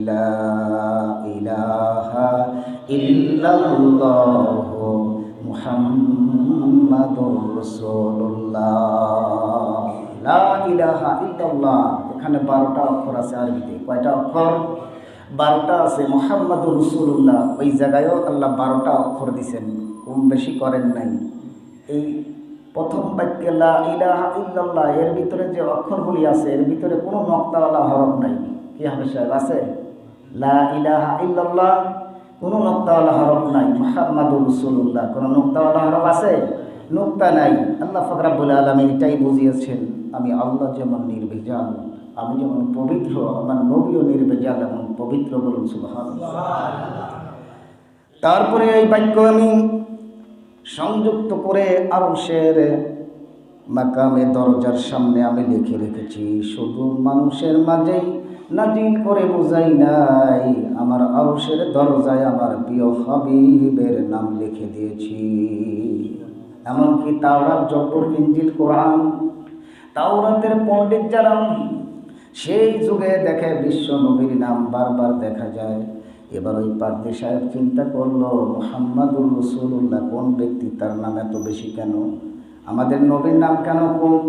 لا إله إلا الله محمد رسول الله لا إله إلا الله এখানে বারোটা অক্ষর আছে আরবিতে কয়টা অক্ষর বারোটা আছে মোহাম্মদ রসুল্লাহ ওই জায়গায়ও আল্লাহ বারোটা অক্ষর দিছেন কম বেশি করেন নাই এই প্রথম বাক্যে লা ইলাহা ইল্লাল্লাহ এর ভিতরে যে অক্ষরগুলি আছে এর ভিতরে কোনো নক্তাওয়ালা হরফ নাই কি হবে সাহেব আছে লা ইলাহা ইল্লাল্লাহ, কোনো নক্তাওয়ালা হরফ নাই, মোহাম্মদুর রসুল্লাহ কোনো নক্তাওয়ালা হরফ আছে? নোক্তা নাই। আল্লাহ ফকরাবুল আলমী এটাই বুঝিয়েছেন, আমি আল্লাহ যেমন নির্ভেজাল আমি যেমন পবিত্র, আমার নবীও নির্ভেজাল এবং পবিত্র বলুন সুবহান তারপরে এই বাক্য আমি সংযুক্ত করে আরও শের মাকামে দরজার সামনে আমি লিখে রেখেছি, শুধু মানুষের মাঝেই নাজিল করে বোঝাই নাই, আমার আরশের দরজায় আমার প্রিয় হাবিবের নাম লিখে দিয়েছি। এমনকি তাওরাত জব্বর ইঞ্জিল, কোরআন, তাওরাতের পণ্ডিত যারা, সেই যুগে দেখে বিশ্ব নবীর নাম বারবার দেখা যায়। এবার ওই পার্টি সাহেব চিন্তা করল, মোহাম্মদুর রসুল্লাহ কোন ব্যক্তি তার নাম এত বেশি কেন? আমাদের নবীর নাম কেন কম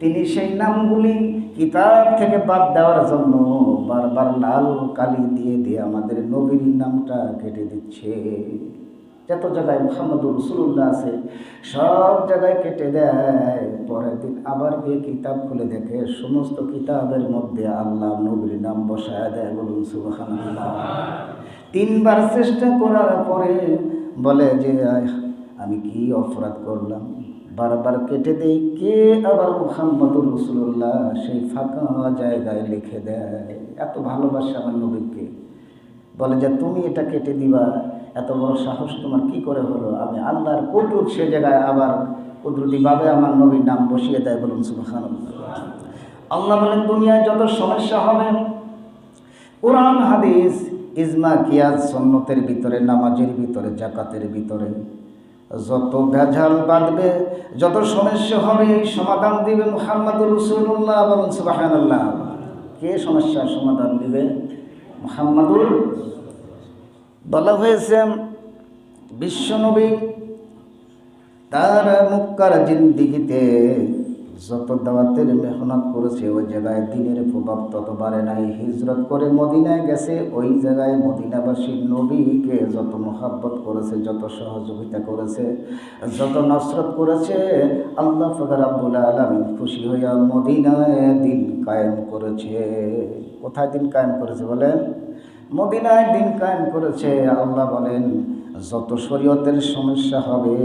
তিনি সেই নামগুলি কিতাব থেকে বাদ দেওয়ার জন্য বারবার লাল কালি দিয়ে দিয়ে আমাদের নবীর নামটা কেটে দিচ্ছে। যত জায়গায় মোহাম্মদুর রসুল্লাহ আছে, সব জায়গায় কেটে দেয়। পরের দিন আবার গিয়ে কিতাব খুলে দেখে সমস্ত কিতাবের মধ্যে আল্লাহ নবীর নাম বসায় দেয় বলুন সুবাহান তিনবার চেষ্টা করার পরে বলে যে আমি কি অপরাধ করলাম? বারবার কেটে দেই, কে আবার মোহাম্মদুর রসুল্লাহ সেই ফাঁকা জায়গায় লিখে দেয়। এত ভালোবাসা আমার নবীকে। বলে যে, তুমি এটা কেটে দিবা। এত বড় সাহস তোমার কি করে হলো? আমি আল্লাহর কটুর সে জায়গায় আবার কুদরতিভাবে আমার নবীর নাম বসিয়ে দেয় বলুন সুবহান আল্লাহ বলেন, দুনিয়ায় যত সমস্যা হবে, কোরআন, হাদিস, ইজমা কিয়াজ সন্নতের ভিতরে, নামাজের ভিতরে জাকাতের ভিতরে যত ভেজাল বাঁধবে, যত সমস্যা হবে, এই সমাধান দিবে মোহাম্মদ রসুল্লাহ বলুন সুবাহ কে সমস্যার সমাধান দিবে? মোহাম্মদুর? বলা হয়েছে, বিশ্বনবী তার মুক্কার জিন্দিগিতে যত দাওয়াতের মেহনত করেছে, ওই জায়গায় দিনের প্রভাব তত বাড়ে নাই। হিজরত করে মদিনায় গেছে, ওই জায়গায় মদিনাবাসীর নবীকে যত মোহাব্বত করেছে, যত সহযোগিতা করেছে, যত নসরত করেছে, আল্লাহ ফকর আব্বুল আলমিন খুশি হইয়া মদিনায় দিন কায়েম করেছে। কোথায় দিন কায়েম করেছে বলেন? মদিনায় দিন কায়েম করেছে। আল্লাহ বলেন, যত শরীয়তের সমস্যা হবে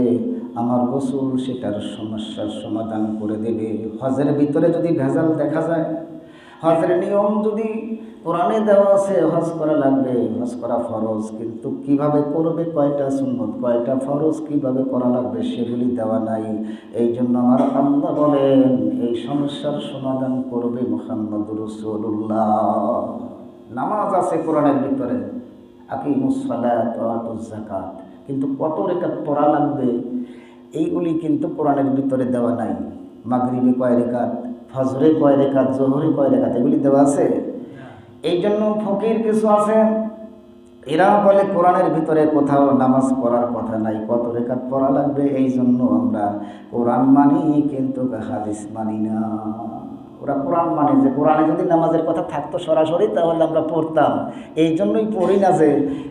আমার রসুল সেটার সমস্যার সমাধান করে দেবে। হজের ভিতরে যদি ভেজাল দেখা যায়, হজের নিয়ম যদি কোরআনে দেওয়া আছে, হজ করা লাগবে, হজ করা ফরজ। কিন্তু কীভাবে করবে, কয়টা সুন্নত, কয়টা ফরজ, কীভাবে করা লাগবে, সেগুলি দেওয়া নাই। এই জন্য আমার আল্লাহ বলেন, এই সমস্যার সমাধান করবে মোহাম্মদ রসুল্লাহ নামাজ আছে কোরআনের ভিতরে। আকিমুসলাত কিন্তু কত রেখাত পড়া লাগবে? এইগুলি কিন্তু কোরআনের ভিতরে দেওয়া নাই। মাগরিবে কয় রেখাত, ফজরে কয় রেখাত, জোহরে কয় রেখাত, এগুলি দেওয়া আছে। এই জন্য ফকির কিছু আছে এরা বলে কোরআনের ভিতরে কোথাও নামাজ পড়ার কথা নাই, কত রেখাত পড়া লাগবে? এই জন্য আমরা কোরআন মানি, কিন্তু হাদিস মানি না। ওরা কোরআন মানে যে কোরআনে যদি নামাজের কথা থাকতো সরাসরি, তাহলে আমরা পড়তাম। এই জন্যই পড়ি না যে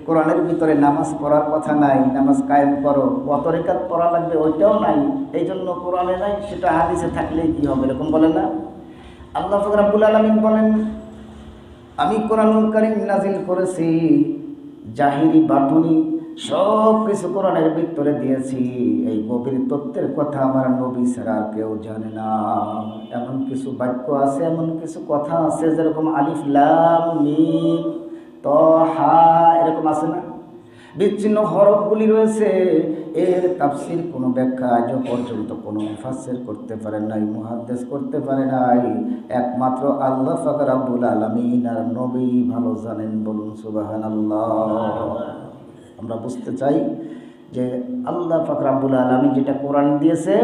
কোরআনের ভিতরে নামাজ পড়ার কথা নাই, নামাজ কায়েম করো। কত রেখাত পড়া লাগবে, ওইটাও নাই। এই জন্য কোরআনে নাই, সেটা হাদিসে থাকলেই কী হবে, এরকম বলে না? আল্লাহ ফকরাবুল আলমিন বলেন, আমি কোরআনুল করিম নাজিল করেছি, জাহিরি বাটুনি সব কিছু কোরআনের ভিতরে দিয়েছি। এই গভীর তত্ত্বের কথা আমার নবী ছাড়া কেউ জানে না। এমন কিছু বাক্য আছে, এমন কিছু কথা আছে যেরকম আলিফ, লাম, মিম, ত, হা এরকম আছে না? বিচ্ছিন্ন হরফগুলি রয়েছে। এর তাফসির কোনো ব্যাখ্যা আজও পর্যন্ত কোনো মুফাসসির করতে পারে নাই, মুহাদ্দেস করতে পারে নাই। একমাত্র আল্লাহ ফাকর আব্বুল আলমিন আর নবী ভালো জানেন বলুন সুবাহান আমরা বুঝতে চাই যে আল্লাহ ফাকরাবুল আলমী যেটা কোরআন দিয়েছে,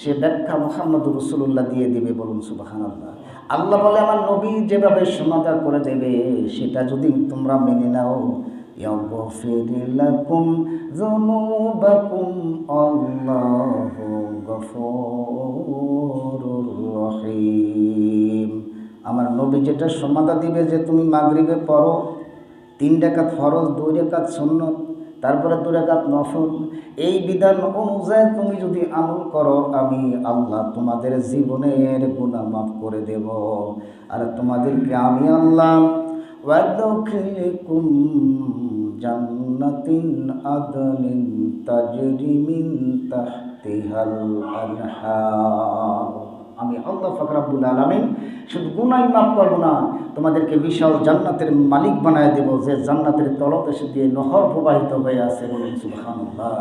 সে ব্যাখ্যা মোহাম্মদ রসুল্লাহ দিয়ে দেবে বলুন সুবাহান আল্লাহ আল্লাহ বলে, আমার নবী যেভাবে সমাধা করে দেবে, সেটা যদি তোমরা মেনে নাও আমার নবী যেটা সমাধা দিবে যে তুমি মাগরিবে পড়ো, তিন ডাকাত ফরজ, দুই ডাকাত সন্ন্যত তারপরে দুরাকাত নফল। এই বিধান অনুযায়ী তুমি যদি আমল করো, আমি আল্লাহ তোমাদের জীবনের গুণা মাফ করে দেব। আর তোমাদেরকে আমি আল্লাহ জান্নাতিন আদনিন আমি আল্লাহ ফকরাবুল আলমিন শুধু গুনাই মাফ করব না, তোমাদেরকে বিশাল জান্নাতের মালিক বানায় দেব যে জান্নাতের তলদেশ দিয়ে নহর প্রবাহিত হয়ে আছে বলুন সুবহানাল্লাহ।